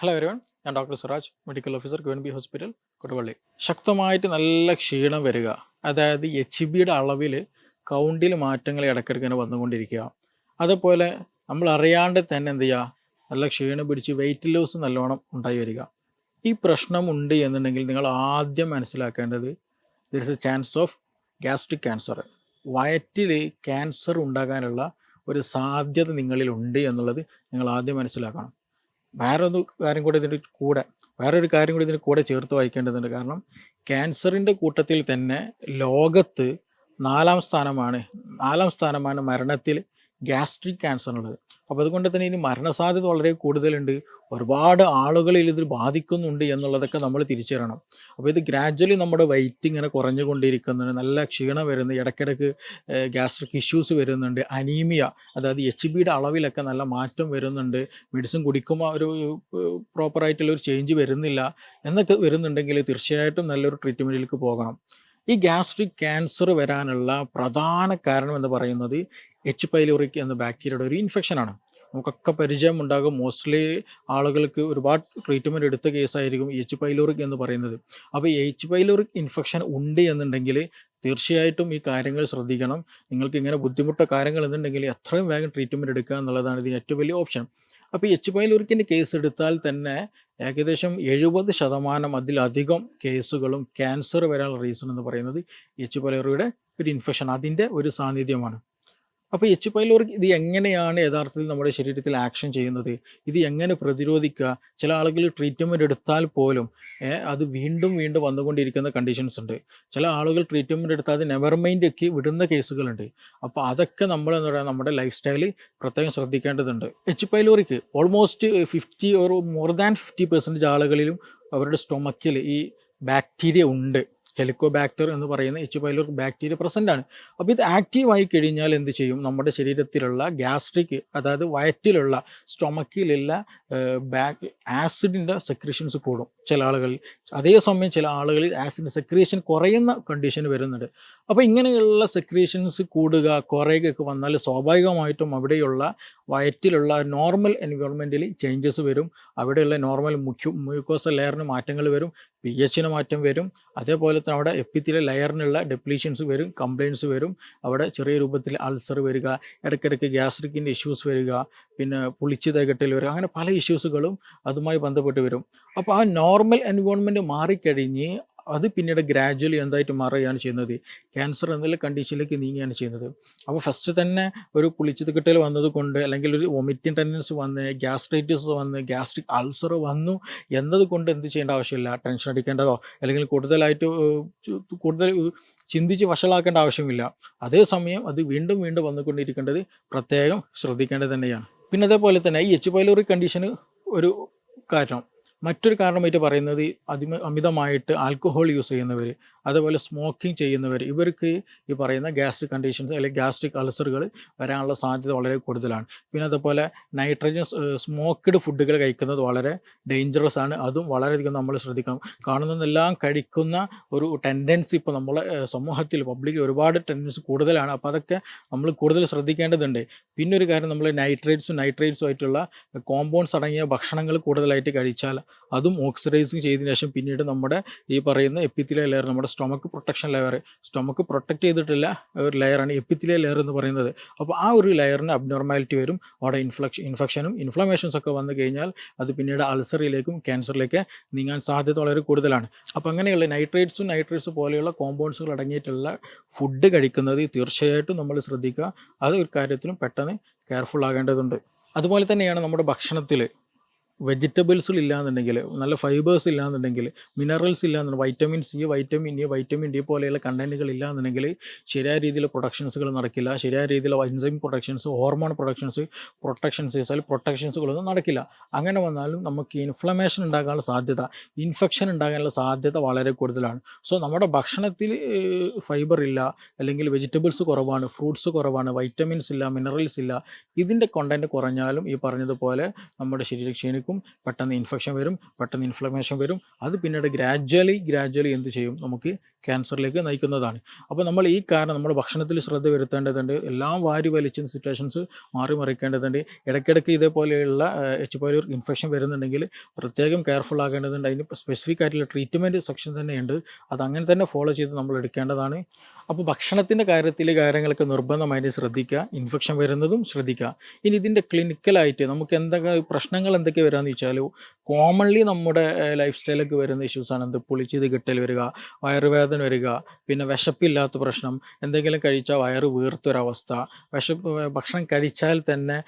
Hello everyone ഞാൻ doctor Suraj medical officer government B hospital Koduvally ശക്തമായിട്ട് നല്ല ക്ഷീണം വരിക. അതായത് എച്ച് ബിയുടെ അളവിൽ കൗണ്ടിൽ മാറ്റങ്ങൾ ഇടയ്ക്കിടയ്ക്ക് വന്നുകൊണ്ടിരിക്കുക. അതുപോലെ നമ്മൾ അറിയാണ്ട് തന്നെ എന്ത് ചെയ്യുക? നല്ല ക്ഷീണം പിടിച്ച് വെയിറ്റ് ലോസ് നല്ലോണം ഉണ്ടായി വരിക. ഈ പ്രശ്നം ഉണ്ട് എന്നുണ്ടെങ്കിൽ നിങ്ങൾ ആദ്യം മനസ്സിലാക്കേണ്ടത് there is a chance of gastric cancer വയറ്റിൽ ക്യാൻസർ ഉണ്ടാകാനുള്ള ഒരു സാധ്യത നിങ്ങളിൽ ഉണ്ട് എന്നുള്ളത് നിങ്ങൾ ആദ്യം മനസ്സിലാക്കണം. വേറൊരു കാര്യം കൂടി ഇതിന്റെ കൂടെ വേറൊരു കാര്യം കൂടി ഇതിന്റെ കൂടെ ചേർത്ത് വായിക്കേണ്ടതുണ്ട്. കാരണം ക്യാൻസറിന്റെ കൂട്ടത്തിൽ തന്നെ ലോകത്ത് നാലാം സ്ഥാനമാണ് നാലാം സ്ഥാനമാണ് മരണത്തിൽ ഗ്യാസ്ട്രിക് ക്യാൻസർ ഉള്ളത്. അപ്പോൾ അതുകൊണ്ട് തന്നെ ഇനി മരണസാധ്യത വളരെ കൂടുതലുണ്ട്. ഒരുപാട് ആളുകളിൽ ഇത് ബാധിക്കുന്നുണ്ട് എന്നുള്ളതൊക്കെ നമ്മൾ തിരിച്ചറിയണം. അപ്പോൾ ഇത് ഗ്രാജ്വലി നമ്മുടെ വെയിറ്റ് ഇങ്ങനെ കുറഞ്ഞുകൊണ്ടിരിക്കുന്നുണ്ട് നല്ല ക്ഷീണം വരുന്നു ഇടയ്ക്കിടയ്ക്ക് ഗ്യാസ്ട്രിക് ഇഷ്യൂസ് വരുന്നുണ്ട്. അനീമിയ അതായത് എച്ച് ബിയുടെ അളവിലൊക്കെ നല്ല മാറ്റം വരുന്നുണ്ട്. മെഡിസിൻ കുടിക്കുമ്പോൾ ഒരു പ്രോപ്പറായിട്ടുള്ള ഒരു ചേഞ്ച് വരുന്നില്ല എന്നൊക്കെ വരുന്നുണ്ടെങ്കിൽ തീർച്ചയായിട്ടും നല്ലൊരു ട്രീറ്റ്മെന്റിലേക്ക് പോകണം. ഈ ഗ്യാസ്ട്രിക് ക്യാൻസർ വരാനുള്ള പ്രധാന കാരണം എന്ന് പറയുന്നത് എച്ച് പൈലോറിക് എന്ന ബാക്ടീരിയയുടെ ഒരു ഇൻഫെക്ഷനാണ് നമുക്കൊക്കെ പരിചയം ഉണ്ടാകും മോസ്റ്റ്ലി ആളുകൾക്ക് ഒരുപാട് ട്രീറ്റ്മെന്റ് എടുത്ത കേസായിരിക്കും എച്ച് പൈലോറിക് എന്ന് പറയുന്നത്. അപ്പോൾ എച്ച് പൈലോറിക് ഇൻഫെക്ഷൻ ഉണ്ട് എന്നുണ്ടെങ്കിൽ തീർച്ചയായിട്ടും ഈ കാര്യങ്ങൾ ശ്രദ്ധിക്കണം. നിങ്ങൾക്ക് ഇങ്ങനെ ബുദ്ധിമുട്ട കാര്യങ്ങൾ എന്നുണ്ടെങ്കിൽ എത്രയും വേഗം ട്രീറ്റ്മെന്റ് എടുക്കുക എന്നുള്ളതാണ് ഇതിന് ഏറ്റവും വലിയ ഓപ്ഷൻ അപ്പോൾ എച്ച് പൈലോറിക്കിന്റെ കേസ് എടുത്താൽ തന്നെ ഏകദേശം എഴുപത് ശതമാനം അതിലധികം കേസുകളും ക്യാൻസർ വരാനുള്ള റീസൺ എന്ന് പറയുന്നത് എച്ച് പൈലോറിയുടെ ഒരു ഇൻഫെക്ഷൻ അതിന്റെ ഒരു സാന്നിധ്യമാണ്. അപ്പോൾ എച്ച് പൈലോറിക് ഇത് എങ്ങനെയാണ് യഥാർത്ഥത്തിൽ നമ്മുടെ ശരീരത്തിൽ ആക്ഷൻ ചെയ്യുന്നത്? ഇത് എങ്ങനെ പ്രതിരോധിക്കുക? ചില ആളുകൾ ട്രീറ്റ്മെന്റ് എടുത്താൽ പോലും അത് വീണ്ടും വീണ്ടും വന്നുകൊണ്ടിരിക്കുന്ന കണ്ടീഷൻസ് ഉണ്ട്. ചില ആളുകൾ ട്രീറ്റ്മെന്റ് എടുത്താൽ അത് നെവർ മൈൻഡൊക്കെ വിടുന്ന കേസുകളുണ്ട്. അപ്പോൾ അതൊക്കെ നമ്മൾ എന്താ പറയുക നമ്മുടെ ലൈഫ് സ്റ്റൈൽ പ്രത്യേകം ശ്രദ്ധിക്കേണ്ടതുണ്ട്. H പൈലോറിക്ക് almost fifty or more than fifty percentage ആളുകളിലും അവരുടെ സ്റ്റൊമക്കിൽ ഈ ബാക്ടീരിയ ഉണ്ട്. ഹെലിക്കോബാക്ടർ എന്ന് പറയുന്ന എച്ച് പൈലോർ ബാക്ടീരിയ പ്രസന്റ് ആണ്. അപ്പോൾ ഇത് ആക്റ്റീവായി കഴിഞ്ഞാൽ എന്ത് ചെയ്യും? നമ്മുടെ ശരീരത്തിലുള്ള ഗ്യാസ്ട്രിക് അതായത് വയറ്റിലുള്ള സ്റ്റൊമക്കിലുള്ള ബാക് ആസിഡിന്റെ സെക്രീഷൻസ് കൂടും ചില ആളുകളിൽ. അതേസമയം ചില ആളുകളിൽ ആസിഡിന്റെ സെക്രീഷൻ കുറയുന്ന കണ്ടീഷൻ വരുന്നുണ്ട്. അപ്പോൾ ഇങ്ങനെയുള്ള സെക്രീഷൻസ് കൂടുക കുറയുകയൊക്കെ വന്നാൽ സ്വാഭാവികമായിട്ടും അവിടെയുള്ള വയറ്റിലുള്ള നോർമൽ എൻവയോൺമെന്റിൽ ചേഞ്ചസ് വരും. അവിടെയുള്ള നോർമൽ മുഖ്യ മ്യൂക്കോസ ലെയറിന് മാറ്റങ്ങൾ വരും. പി എച്ചിന് മാറ്റം വരും. അതേപോലെ തന്നെ അവിടെ എപ്പിത്തിലെ ലെയറിനുള്ള ഡെപ്ലീഷൻസ് വരും കംപ്ലയിൻസ് വരും. അവിടെ ചെറിയ രൂപത്തിൽ അൾസർ വരിക ഇടയ്ക്കിടയ്ക്ക് ഗ്യാസ്ട്രിക്കിന്റെ ഇഷ്യൂസ് വരിക പിന്നെ പുളിച്ച് തകട്ടൽ വരിക അങ്ങനെ പല ഇഷ്യൂസുകളും അതുമായി ബന്ധപ്പെട്ട് വരും. അപ്പോൾ ആ നോർമൽ എൻവോൺമെന്റ് മാറിക്കഴിഞ്ഞ് അത് പിന്നീട് ഗ്രാജ്വലി എന്തായിട്ട് മാറുകയാണ് ചെയ്യുന്നത്. ക്യാൻസർ എന്നുള്ള കണ്ടീഷനിലേക്ക് നീങ്ങുകയാണ് ചെയ്യുന്നത്. അപ്പോൾ ഫസ്റ്റ് തന്നെ ഒരു പുളിച്ചത് കിട്ടൽ വന്നത് കൊണ്ട് അല്ലെങ്കിൽ ഒരു വൊമിറ്റിംഗ് ടെൻഡൻസ് വന്ന് ഗ്യാസ്ട്രൈറ്റിസ് വന്ന് ഗ്യാസ്ട്രിക് അൾസർ വന്നു എന്നതുകൊണ്ട് എന്ത് ചെയ്യേണ്ട ആവശ്യമില്ല. ടെൻഷൻ അടിക്കേണ്ടതോ അല്ലെങ്കിൽ കൂടുതലായിട്ട് കൂടുതൽ ചിന്തിച്ച് വഷളാക്കേണ്ട ആവശ്യമില്ല. അതേസമയം അത് വീണ്ടും വീണ്ടും വന്നുകൊണ്ടിരിക്കേണ്ടത് പ്രത്യേകം ശ്രദ്ധിക്കേണ്ടത് തന്നെയാണ്. പിന്നെ അതേപോലെ തന്നെ ഈ എച്ച് പൈലോറി കണ്ടീഷന് ഒരു കാരണം മറ്റൊരു കാരണമായിട്ട് പറയുന്നത് അതിമ അമിതമായിട്ട് ആൽക്കഹോൾ യൂസ് ചെയ്യുന്നവർ അതുപോലെ സ്മോക്കിംഗ് ചെയ്യുന്നവർ ഇവർക്ക് ഈ പറയുന്ന ഗ്യാസ്ട്രിക് കണ്ടീഷൻസ് അല്ലെങ്കിൽ ഗ്യാസ്ട്രിക് അൾസറുകൾ വരാനുള്ള സാധ്യത വളരെ കൂടുതലാണ്. പിന്നെ അതുപോലെ നൈട്രജൻ സ്മോക്ക്ഡ് ഫുഡുകൾ കഴിക്കുന്നത് വളരെ ഡേഞ്ചറസ് ആണ്. അതും വളരെയധികം നമ്മൾ ശ്രദ്ധിക്കണം. കാണുന്നതെല്ലാം കഴിക്കുന്ന ഒരു ടെൻഡൻസി ഇപ്പോൾ നമ്മളെ സമൂഹത്തിൽ പബ്ലിക്കിൽ ഒരുപാട് ടെൻഡൻസി കൂടുതലാണ്. അപ്പോൾ അതൊക്കെ നമ്മൾ കൂടുതൽ ശ്രദ്ധിക്കേണ്ടതുണ്ട്. പിന്നെ ഒരു കാര്യം നമ്മൾ നൈട്രേറ്റ്സും നൈട്രേറ്റ്സും ആയിട്ടുള്ള കോമ്പൗണ്ട്സ് അടങ്ങിയ ഭക്ഷണങ്ങൾ കൂടുതലായിട്ട് കഴിച്ചാൽ അതും ഓക്സിഡൈസിങ് ചെയ്തതിന് ശേഷം പിന്നീട് നമ്മുടെ ഈ പറയുന്ന എപ്പിത്തിലെ ലെയർ നമ്മുടെ stomach protection layer stomach protect ചെയ്തിട്ടില്ല ഒരു ലെയറാണ് എപ്പിത്തിലെ ലെയർ എന്ന് പറയുന്നത്. അപ്പോൾ ആ ഒരു ലെയറിന് അബ്നോർമാലിറ്റി വരും. അവിടെ ഇൻഫ്ലക്ഷൻ ഇൻഫെക്ഷനും ഇൻഫ്ലമേഷൻസ് ഒക്കെ വന്നു കഴിഞ്ഞാൽ അത് പിന്നീട് അൾസറിലേക്കും ക്യാൻസറിലേക്ക് നീങ്ങാൻ സാധ്യത വളരെ കൂടുതലാണ്. അപ്പോൾ അങ്ങനെയുള്ള നൈട്രേറ്റ്സും നൈട്രേറ്റ്സ് പോലെയുള്ള കോമ്പൗണ്ട്സുകൾ അടങ്ങിയിട്ടുള്ള ഫുഡ് കഴിക്കുന്നത് തീർച്ചയായിട്ടും നമ്മൾ ശ്രദ്ധിക്കുക. അത് ഒരു കാര്യത്തിലും പെട്ടെന്ന് കെയർഫുൾ ആകേണ്ടതുണ്ട്. അതുപോലെ തന്നെയാണ് നമ്മുടെ ഭക്ഷണത്തിൽ വെജിറ്റബിൾസുകൾ ഇല്ലാന്നുണ്ടെങ്കിൽ നല്ല ഫൈബേഴ്സ് ഇല്ലാന്നുണ്ടെങ്കിൽ മിനറൽസ് ഇല്ലാന്നുണ്ടെങ്കിൽ vitamin C vitamin E vitamin D പോലെയുള്ള കണ്ടന്റുകൾ ഇല്ലാന്നുണ്ടെങ്കിൽ ശരിയായ രീതിയിൽ പ്രൊഡക്ഷൻസുകൾ നടക്കില്ല. ശരിയായ രീതിയിൽ enzyme productions hormone productions protections അല്ലെങ്കിൽ പ്രൊട്ടക്ഷൻസുകളൊന്നും നടക്കില്ല. അങ്ങനെ വന്നാലും നമുക്ക് ഇൻഫ്ലമേഷൻ ഉണ്ടാകാനുള്ള സാധ്യത ഇൻഫെക്ഷൻ ഉണ്ടാകാനുള്ള സാധ്യത വളരെ കൂടുതലാണ്. സോ നമ്മുടെ ഭക്ഷണത്തിൽ ഫൈബർ ഇല്ല അല്ലെങ്കിൽ വെജിറ്റബിൾസ് കുറവാണ് ഫ്രൂട്ട്സ് കുറവാണ് വൈറ്റമിൻസ് ഇല്ല മിനറൽസ് ഇല്ല ഇതിന്റെ കണ്ടന്റ് കുറഞ്ഞാലും ഈ പറഞ്ഞതുപോലെ നമ്മുടെ ശരീരം ആയിരിക്കും പെട്ടെന്ന് ഇൻഫെക്ഷൻ വരും പെട്ടെന്ന് ഇൻഫ്ലമേഷൻ വരും. അത് പിന്നീട് ഗ്രാജ്വലി ഗ്രാജ്വലി എന്ത് ചെയ്യും? നമുക്ക് ക്യാൻസറിലേക്ക് നയിക്കുന്നതാണ്. അപ്പോൾ നമ്മൾ ഈ കാരണം നമ്മുടെ ഭക്ഷണത്തിൽ ശ്രദ്ധ വരുത്തേണ്ടതുണ്ട്. എല്ലാം വാരി വലിച്ച സിറ്റുവേഷൻസ് മാറി മറിക്കേണ്ടതുണ്ട്. ഇടയ്ക്കിടയ്ക്ക് ഇതേപോലെയുള്ള എച്ച് പോലെ ഇൻഫെക്ഷൻ വരുന്നുണ്ടെങ്കിൽ പ്രത്യേകം കെയർഫുൾ ആകേണ്ടതുണ്ട്. അതിന് സ്പെസിഫിക് ആയിട്ടുള്ള ട്രീറ്റ്മെന്റ് സെക്ഷൻ തന്നെയുണ്ട്. അത് അങ്ങനെ തന്നെ ഫോളോ ചെയ്ത് നമ്മൾ എടുക്കേണ്ടതാണ്. അപ്പോൾ ഭക്ഷണത്തിന്റെ കാര്യത്തിൽ കാര്യങ്ങളൊക്കെ നിർബന്ധമായിട്ട് ശ്രദ്ധിക്കുക ഇൻഫെക്ഷൻ വരുന്നതും ശ്രദ്ധിക്കുക. ഇനി ഇതിന്റെ ക്ലിനിക്കലായിട്ട് നമുക്ക് എന്തൊക്കെ പ്രശ്നങ്ങൾ എന്തൊക്കെ വരാമെന്ന് വെച്ചാൽ കോമൺലി നമ്മുടെ ലൈഫ് സ്റ്റൈലൊക്കെ വരുന്ന ഇഷ്യൂസാണ് എന്ത് പുളിച്ചത് കിട്ടൽ വരിക വയറുവേദന വരിക പിന്നെ വിശപ്പില്ലാത്ത പ്രശ്നം എന്തെങ്കിലും കഴിച്ചാൽ വയറ് വീർത്തൊരവസ്ഥ വിശപ്പ് ഭക്ഷണം കഴിച്ചാൽ തന്നെ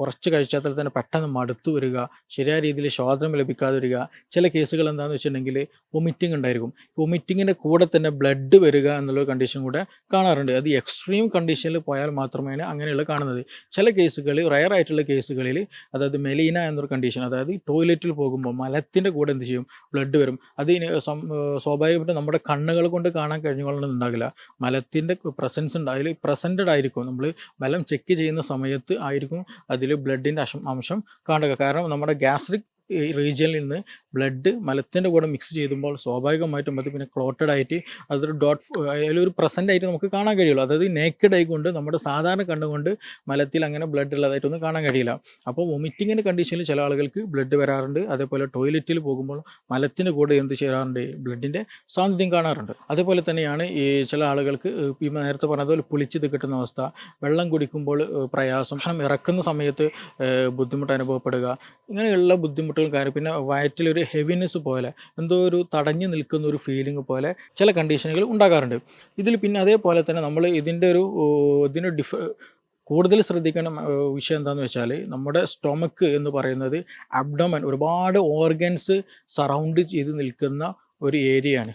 കുറച്ച് കഴിച്ചാൽ തന്നെ പെട്ടെന്ന് മടുത്തു വരിക ശരിയായ രീതിയിൽ ശോധനം ലഭിക്കാതെ വരിക. ചില കേസുകൾ എന്താണെന്ന് വെച്ചിട്ടുണ്ടെങ്കിൽ വൊമിറ്റിംഗ് ഉണ്ടായിരിക്കും. വൊമിറ്റിങ്ങിന്റെ കൂടെ തന്നെ ബ്ലഡ് വരിക എന്നുള്ളൊരു കണ്ടീഷൻ കൂടെ കാണാറുണ്ട്. അത് എക്സ്ട്രീം കണ്ടീഷനിൽ പോയാൽ മാത്രമാണ് അങ്ങനെയുള്ള കാണുന്നത്. ചില കേസുകളിൽ റയർ ആയിട്ടുള്ള കേസുകളിൽ അതായത് മെലീന എന്നൊരു കണ്ടീഷൻ അതായത് ടോയ്ലറ്റിൽ പോകുമ്പോൾ മലത്തിന്റെ കൂടെ എന്ത് ചെയ്യും? ബ്ലഡ് വരും. അത് സ്വാഭാവികമായിട്ടും നമ്മുടെ കണ്ണുകൾ കൊണ്ട് കാണാൻ കഴിഞ്ഞുകൊള്ളണമെന്നുണ്ടാകില്ല മലത്തിന്റെ പ്രസൻസ് ഉണ്ട്. അതിൽ പ്രസന്റഡ് ആയിരിക്കും. നമ്മൾ മലം ചെക്ക് ചെയ്യുന്ന സമയത്ത് ആയിരിക്കും അതിൽ ബ്ലഡിന്റെ അംശം കാണുക. കാരണം നമ്മുടെ ഗ്യാസ്ട്രിക് റീജിയനിൽ നിന്ന് ബ്ലഡ് മലത്തിന്റെ കൂടെ മിക്സ് ചെയ്യുമ്പോൾ സ്വാഭാവികമായിട്ടും അത് പിന്നെ ക്ലോട്ടഡ് ആയിട്ട് അതൊരു ഡോട്ട് അതിലൊരു പ്രസന്റ് ആയിട്ട് നമുക്ക് കാണാൻ കഴിയുള്ളൂ. അതായത് നേക്കഡ് ആയിക്കൊണ്ട് നമ്മുടെ സാധാരണ കണ്ണുകൊണ്ട് മലത്തിൽ അങ്ങനെ ബ്ലഡ് ഉള്ളതായിട്ടൊന്നും കാണാൻ കഴിയില്ല. അപ്പോൾ വൊമിറ്റിങ്ങിന്റെ കണ്ടീഷനിൽ ചില ആളുകൾക്ക് ബ്ലഡ് വരാറുണ്ട്. അതേപോലെ ടോയ്ലറ്റിൽ പോകുമ്പോൾ മലത്തിന്റെ കൂടെ എന്ത് ചെയ്യാറുണ്ട്? ബ്ലഡിന്റെ സാന്നിധ്യം കാണാറുണ്ട്. അതേപോലെ തന്നെയാണ് ഈ ചില ആളുകൾക്ക് ഈ നേരത്തെ പറഞ്ഞതുപോലെ പുളിച്ചത് കിട്ടുന്ന അവസ്ഥ. വെള്ളം കുടിക്കുമ്പോൾ പ്രയാസം ഭക്ഷണം ഇറക്കുന്ന സമയത്ത് ബുദ്ധിമുട്ട് അനുഭവപ്പെടുക. ഇങ്ങനെയുള്ള ബുദ്ധിമുട്ടുകൾ കാര്യം പിന്നെ വയറ്റിലൊരു ഹെവിനെസ് പോലെ എന്തോ ഒരു തടഞ്ഞു നിൽക്കുന്ന ഒരു ഫീലിംഗ് പോലെ ചില കണ്ടീഷനുകൾ ഉണ്ടാകാറുണ്ട്. ഇതിൽ പിന്നെ അതേപോലെ തന്നെ നമ്മൾ ഇതിന്റെ ഒരു ഇതിന് ഡിഫ കൂടുതൽ ശ്രദ്ധിക്കേണ്ട വിഷയം എന്താണെന്ന് വെച്ചാൽ നമ്മുടെ സ്റ്റൊമക്ക് എന്ന് പറയുന്നത് അബ്ഡമൻ ഒരുപാട് ഓർഗൻസ് സറൗണ്ട് ചെയ്ത് നിൽക്കുന്ന ഒരു ഏരിയയാണ്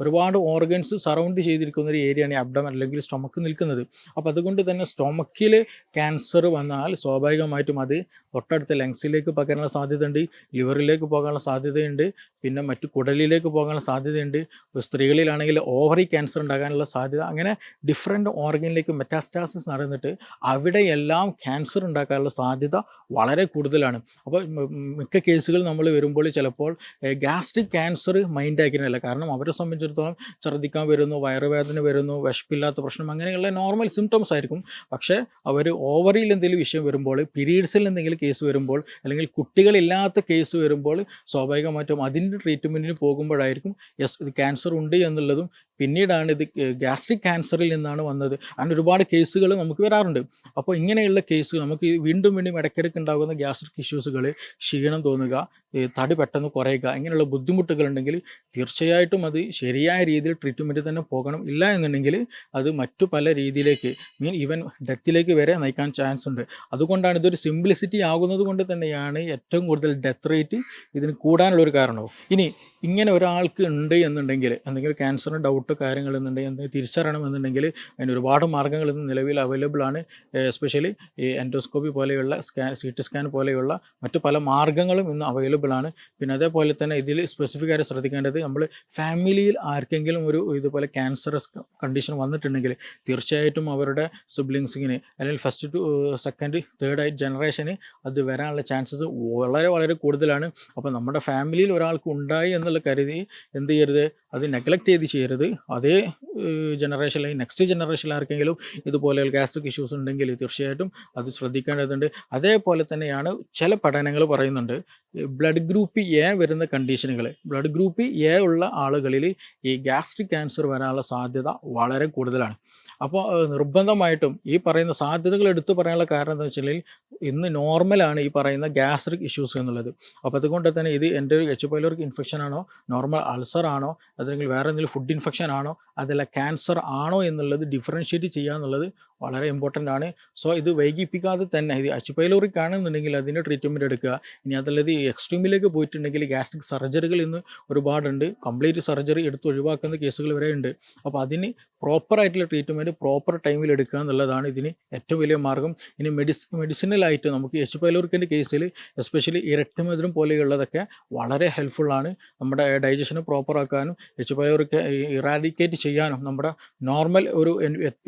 ഒരുപാട് ഓർഗൻസ് സറൗണ്ട് ചെയ്തിരിക്കുന്ന ഒരു ഏരിയയാണ് ഈ അബ്ഡമൻ അല്ലെങ്കിൽ സ്റ്റൊമക്ക് നിൽക്കുന്നത്. അപ്പോൾ അതുകൊണ്ട് തന്നെ സ്റ്റൊമക്കിൽ ക്യാൻസർ വന്നാൽ സ്വാഭാവികമായിട്ടും അത് തൊട്ടടുത്ത ലങ്സിലേക്ക് പകരാനുള്ള സാധ്യതയുണ്ട് ലിവറിലേക്ക് പോകാനുള്ള സാധ്യതയുണ്ട് പിന്നെ മറ്റു കുടലിലേക്ക് പോകാനുള്ള സാധ്യതയുണ്ട്. സ്ത്രീകളിലാണെങ്കിൽ ഓവറി ക്യാൻസർ ഉണ്ടാകാനുള്ള സാധ്യത അങ്ങനെ ഡിഫറെന്റ് ഓർഗനിലേക്ക് മെറ്റാസ്റ്റാസിസ് നടന്നിട്ട് അവിടെയെല്ലാം ക്യാൻസർ ഉണ്ടാക്കാനുള്ള സാധ്യത വളരെ കൂടുതലാണ്. അപ്പോൾ മിക്ക കേസുകൾ നമ്മൾ വരുമ്പോൾ ചിലപ്പോൾ ഗ്യാസ്ട്രിക് ക്യാൻസർ മൈൻഡ് ആക്കിയിട്ടില്ല കാരണം അവരെ സംബന്ധിച്ചിടത്തോളം ഛർദ്ദിക്കാൻ വരുന്നു വയറുവേദന വരുന്നു വിശപ്പില്ലാത്ത പ്രശ്നം അങ്ങനെയുള്ള നോർമൽ സിംറ്റംസ് ആയിരിക്കും. പക്ഷേ അവർ ഓവറിയിൽ എന്തെങ്കിലും വിഷയം വരുമ്പോൾ പീരീഡ്സിൽ എന്തെങ്കിലും കേസ് വരുമ്പോൾ അല്ലെങ്കിൽ കുട്ടികളില്ലാത്ത കേസ് വരുമ്പോൾ സ്വാഭാവികമായിട്ടും അതിന്റെ ട്രീറ്റ്മെന്റിന് പോകുമ്പോഴായിരിക്കും യെസ് ഇത് ക്യാൻസർ ഉണ്ട് എന്നുള്ളതും പിന്നീടാണ് ഇത് ഗ്യാസ്ട്രിക് ക്യാൻസറിൽ നിന്നാണ് വന്നത്. അങ്ങനെ ഒരുപാട് കേസുകൾ നമുക്ക് വരാറുണ്ട്. അപ്പോൾ ഇങ്ങനെയുള്ള കേസുകൾ നമുക്ക് വീണ്ടും വീണ്ടും ഇടയ്ക്കിടയ്ക്ക് ഉണ്ടാകുന്ന ഗ്യാസ്ട്രിക് ഇഷ്യൂസുകൾ ക്ഷീണം തോന്നുക തടി പെട്ടെന്ന് കുറയുക ഇങ്ങനെയുള്ള ബുദ്ധിമുട്ടുകൾ ഉണ്ടെങ്കിൽ തീർച്ചയായിട്ടും അത് ശരിയായ രീതിയിൽ ട്രീറ്റ്മെന്റ് തന്നെ പോകണം. ഇല്ല എന്നുണ്ടെങ്കിൽ അത് മറ്റു പല രീതിയിലേക്ക് മീൻ ഈവൻ ഡെത്തിലേക്ക് വരെ നയിക്കാൻ ചാൻസ് ഉണ്ട്. അതുകൊണ്ടാണ് ഇതൊരു സിംപ്ലിസിറ്റി ആകുന്നത് കൊണ്ട് തന്നെയാണ് ഏറ്റവും കൂടുതൽ ഡെത്ത് റേറ്റ് ഇതിന് കൂടാനുള്ള ഒരു കാരണവും. ഇനി ഇങ്ങനെ ഒരാൾക്ക് ഉണ്ട് എന്നുണ്ടെങ്കിൽ എന്തെങ്കിലും ക്യാൻസറിന് ഡൗട്ട് കാര്യങ്ങൾ എന്നുണ്ടെങ്കിൽ എന്തെങ്കിലും തിരിച്ചറിയണമെന്നുണ്ടെങ്കിൽ അതിന് ഒരുപാട് മാർഗങ്ങൾ ഇന്ന് നിലവിൽ അവൈലബിൾ ആണ്. എസ്പെഷ്യലി ഈ എൻഡോസ്കോപ്പി പോലെയുള്ള സ്കാൻ സി ടി സ്കാൻ പോലെയുള്ള മറ്റു പല മാർഗങ്ങളും ഇന്ന് അവൈലബിൾ ആണ്. പിന്നെ അതേപോലെ തന്നെ ഇതിൽ സ്പെസിഫിക് ആയിട്ട് ശ്രദ്ധിക്കേണ്ടത് നമ്മൾ ഫാമിലിയിൽ ആർക്കെങ്കിലും ഒരു ഇതുപോലെ ക്യാൻസറസ് കണ്ടീഷൻ വന്നിട്ടുണ്ടെങ്കിൽ തീർച്ചയായിട്ടും അവരുടെ സിബ്ലിങ്സിങ്ങിന് അല്ലെങ്കിൽ ഫസ്റ്റ് ടു സെക്കൻഡ് തേർഡ് ആയിട്ട് ജനറേഷന് അത് വരാനുള്ള ചാൻസസ് വളരെ വളരെ കൂടുതലാണ്. അപ്പോൾ നമ്മുടെ ഫാമിലിയിൽ ഒരാൾക്ക് ഉണ്ടായി എന്നുള്ള കരുതി എന്ത് ചെയ്യരുത്? അത് നെഗ്ലക്റ്റ് ചെയ്ത് ചെയ്യരുത്. അതേ ജനറേഷനിൽ നെക്സ്റ്റ് ജനറേഷനിൽ ആർക്കെങ്കിലും ഇതുപോലെ ഗ്യാസ്ട്രിക് ഇഷ്യൂസ് ഉണ്ടെങ്കിൽ തീർച്ചയായിട്ടും അത് ശ്രദ്ധിക്കേണ്ടതുണ്ട്. അതേപോലെ തന്നെയാണ് ചില പഠനങ്ങൾ പറയുന്നുണ്ട്. ബ്ലഡ് ഗ്രൂപ്പ് എ വരുന്ന കണ്ടീഷനുകൾ ബ്ലഡ് ഗ്രൂപ്പ് എ ഉള്ള ആളുകളിൽ ഈ ഗ്യാസ്ട്രിക് ക്യാൻസർ വരാനുള്ള സാധ്യത വളരെ കൂടുതലാണ്. അപ്പോൾ നിർബന്ധമായിട്ടും ഈ പറയുന്ന സാധ്യതകൾ എടുത്തു പറയാനുള്ള കാരണം എന്താ വെച്ചിട്ടുണ്ടെങ്കിൽ ഇന്ന് നോർമലാണ് ഈ പറയുന്ന ഗ്യാസ്ട്രിക് ഇഷ്യൂസ് എന്നുള്ളത്. അപ്പോൾ അതുകൊണ്ട് തന്നെ ഇത് എന്റെ ഒരു എച്ച് പൈലോറിക് ഇൻഫെക്ഷൻ ആണോ നോർമൽ അൾസർ ആണോ അതല്ലെങ്കിൽ വേറെ എന്തെങ്കിലും ഫുഡ് ഇൻഫെക്ഷൻ ആണോ അതല്ല ക്യാൻസർ ആണോ എന്നുള്ളത് ഡിഫറൻഷ്യേറ്റ് ചെയ്യുക എന്നുള്ളത് വളരെ ഇമ്പോർട്ടന്റ് ആണ്. സോ ഇത് വൈകിപ്പിക്കാതെ തന്നെ ഇത് എച്ച് കാണുന്നുണ്ടെങ്കിൽ അതിന്റെ ട്രീറ്റ്മെന്റ് എടുക്കുക. ഇനി അതല്ലത് എക്സ്ട്രീമിലേക്ക് പോയിട്ടുണ്ടെങ്കിൽ ഗ്യാസ്ട്രിക് സർജറികൾ ഇന്ന് ഒരുപാടുണ്ട്. കംപ്ലീറ്റ് സർജറി എടുത്ത് ഒഴിവാക്കുന്ന കേസുകൾ വരെ ഉണ്ട്. അപ്പോൾ അതിന് പ്രോപ്പറായിട്ടുള്ള ട്രീറ്റ്മെന്റ് പ്രോപ്പർ ടൈമിൽ എടുക്കുക എന്നുള്ളതാണ് ഇതിന് ഏറ്റവും വലിയ മാർഗം. ഇനി മെഡിസ് മെഡിസിനലായിട്ട് നമുക്ക് എച്ച് പൈലോറിക്കിന്റെ കേസിൽ എസ്പെഷ്യലി ഇരട്ടിമധുരം പോലെയുള്ളതൊക്കെ വളരെ ഹെൽപ്ഫുള്ളാണ് നമ്മുടെ ഡൈജഷന് പ്രോപ്പർ ആക്കാനും എച്ച് പൈലോറിക്ക് ഇറാഡിക്കേറ്റ് ചെയ്യാനും നമ്മുടെ നോർമൽ ഒരു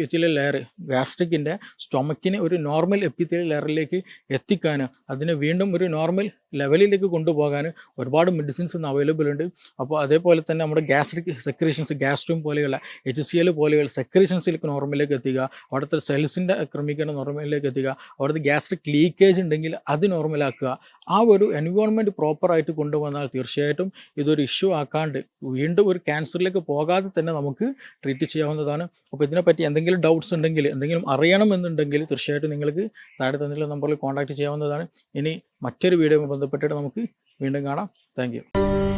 എത്തിലെ ലെയർ ഗ്യാസ്ട്രിക്കിന്റെ സ്റ്റൊമക്കിനെ ഒരു നോർമൽ എപ്പിത്തൽ ലെയറിലേക്ക് എത്തിക്കാൻ അതിനെ വീണ്ടും ഒരു നോർമൽ ലെവലിലേക്ക് കൊണ്ടുപോകാൻ ഒരുപാട് മെഡിസിൻസ് ഇന്ന് അവൈലബിൾ ഉണ്ട്. അപ്പോൾ അതേപോലെ തന്നെ നമ്മുടെ ഗ്യാസ്ട്രിക് സെക്രീഷൻസ് ഗ്യാസ്ട്രോം പോലെയുള്ള എച്ച് സി എൽ പോലെയുള്ള സെക്രീഷൻസിലേക്ക് നോർമലിലേക്ക് എത്തിക്കുക അവിടുത്തെ സെൽസിന്റെ ക്രമീകരണം നോർമലിലേക്ക് എത്തിക്കുക അവിടുത്തെ ഗ്യാസ്ട്രിക് ലീക്കേജ് ഉണ്ടെങ്കിൽ അത് നോർമലാക്കുക ആ ഒരു എൻവയോൺമെന്റ് പ്രോപ്പറായിട്ട് കൊണ്ടുവന്നാൽ തീർച്ചയായിട്ടും ഇതൊരു ഇഷ്യൂ ആക്കാണ്ട് വീണ്ടും ഒരു ക്യാൻസറിലേക്ക് പോകാതെ തന്നെ നമുക്ക് ട്രീറ്റ് ചെയ്യാവുന്നതാണ്. അപ്പോൾ ഇതിനെപ്പറ്റി എന്തെങ്കിലും ഡൗട്ട്സ് ഉണ്ടെങ്കിൽ എന്തെങ്കിലും അറിയണമെന്നുണ്ടെങ്കിൽ തീർച്ചയായിട്ടും നിങ്ങൾക്ക് താഴെ തന്നിട്ടുള്ള നമ്പറിൽ കോൺടാക്ട് ചെയ്യാവുന്നതാണ്. ഇനി മറ്റൊരു വീഡിയോ ബന്ധപ്പെട്ടിട്ട് നമുക്ക് വീണ്ടും കാണാം. താങ്ക്